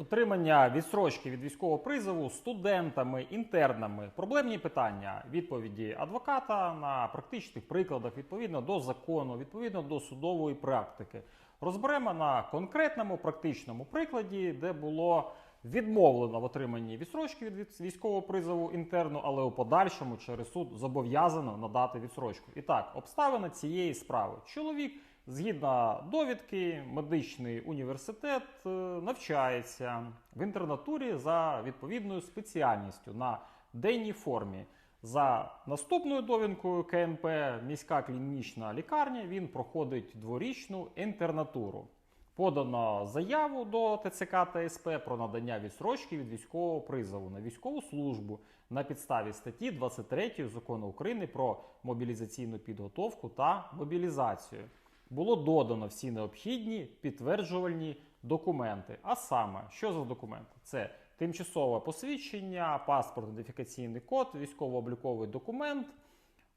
Отримання відстрочки від військового призову студентами, інтернами, проблемні питання, відповіді адвоката на практичних прикладах відповідно до закону, відповідно до судової практики. Розберемо на конкретному практичному прикладі, де було відмовлено в отриманні відстрочки від військового призову інтерну, але у подальшому через суд зобов'язано надати відстрочку. І так, обставини цієї справи. Чоловік, згідно довідки, медичний університет е, навчається в інтернатурі за відповідною спеціальністю на денній формі. За наступною довідкою КНП міська клінічна лікарня він проходить дворічну інтернатуру. Подано заяву до ТЦК та СП про надання відстрочки від військового призову на військову службу на підставі статті 23 закону України про мобілізаційну підготовку та мобілізацію. Було додано всі необхідні підтверджувальні документи. А саме, що за документи? Це тимчасове посвідчення, паспорт, ідентифікаційний код, військово-обліковий документ.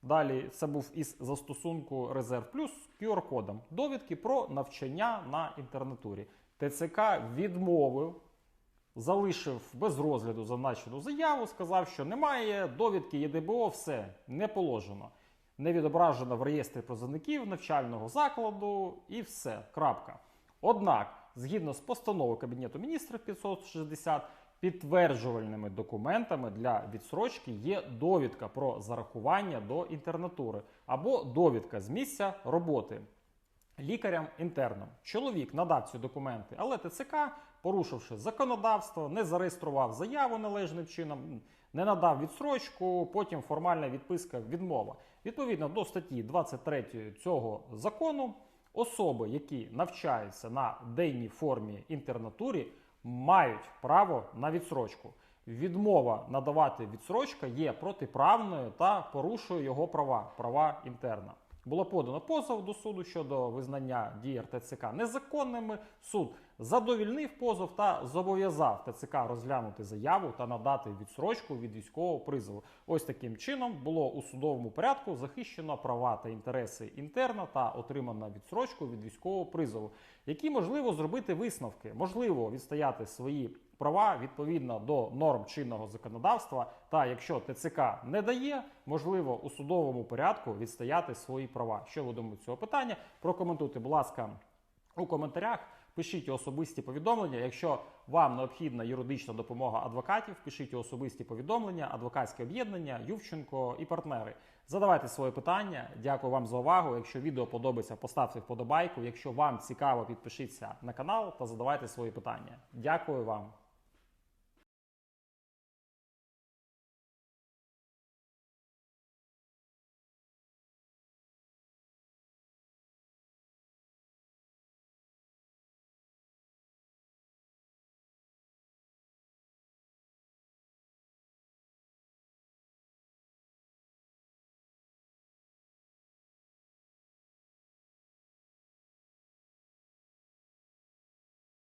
Далі це був із застосунку Резерв Плюс QR-кодом. Довідки про навчання на інтернатурі. ТЦК відмовив, залишив без розгляду зазначену заяву, сказав, що немає довідки ЄДБО, все не положено. Не відображено в реєстрі призовників навчального закладу і все. Крапка. Однак, згідно з постановою Кабінету міністрів 560, підтверджувальними документами для відсрочки є довідка про зарахування до інтернатури або довідка з місця роботи лікарям-інтерном. Чоловік надав ці документи, але ТЦК, порушивши законодавство, не зареєстрував заяву належним чином, не надав відсрочку, потім формальна відписка відмова. Відповідно до статті 23 цього закону, особи, які навчаються на денній формі інтернатурі, мають право на відсрочку. Відмова надавати відсрочка є протиправною та порушує його права, права інтерна. Було подано позов до суду щодо визнання дій РТЦК незаконними. Суд задовільнив позов та зобов'язав ТЦК розглянути заяву та надати відсрочку від військового призову. Ось таким чином було у судовому порядку захищено права та інтереси інтерна та отримано відсрочку від військового призову, які можливо зробити висновки, можливо відстояти свої права відповідно до норм чинного законодавства. Та якщо ТЦК не дає, можливо у судовому порядку відстояти свої права. Що ви думаєте цього питання? Прокоментуйте, будь ласка, у коментарях. Пишіть особисті повідомлення. Якщо вам необхідна юридична допомога адвокатів, пишіть особисті повідомлення, адвокатське об'єднання, Ювченко і партнери. Задавайте свої питання. Дякую вам за увагу. Якщо відео подобається, поставте вподобайку. Якщо вам цікаво, підпишіться на канал та задавайте свої питання. Дякую вам.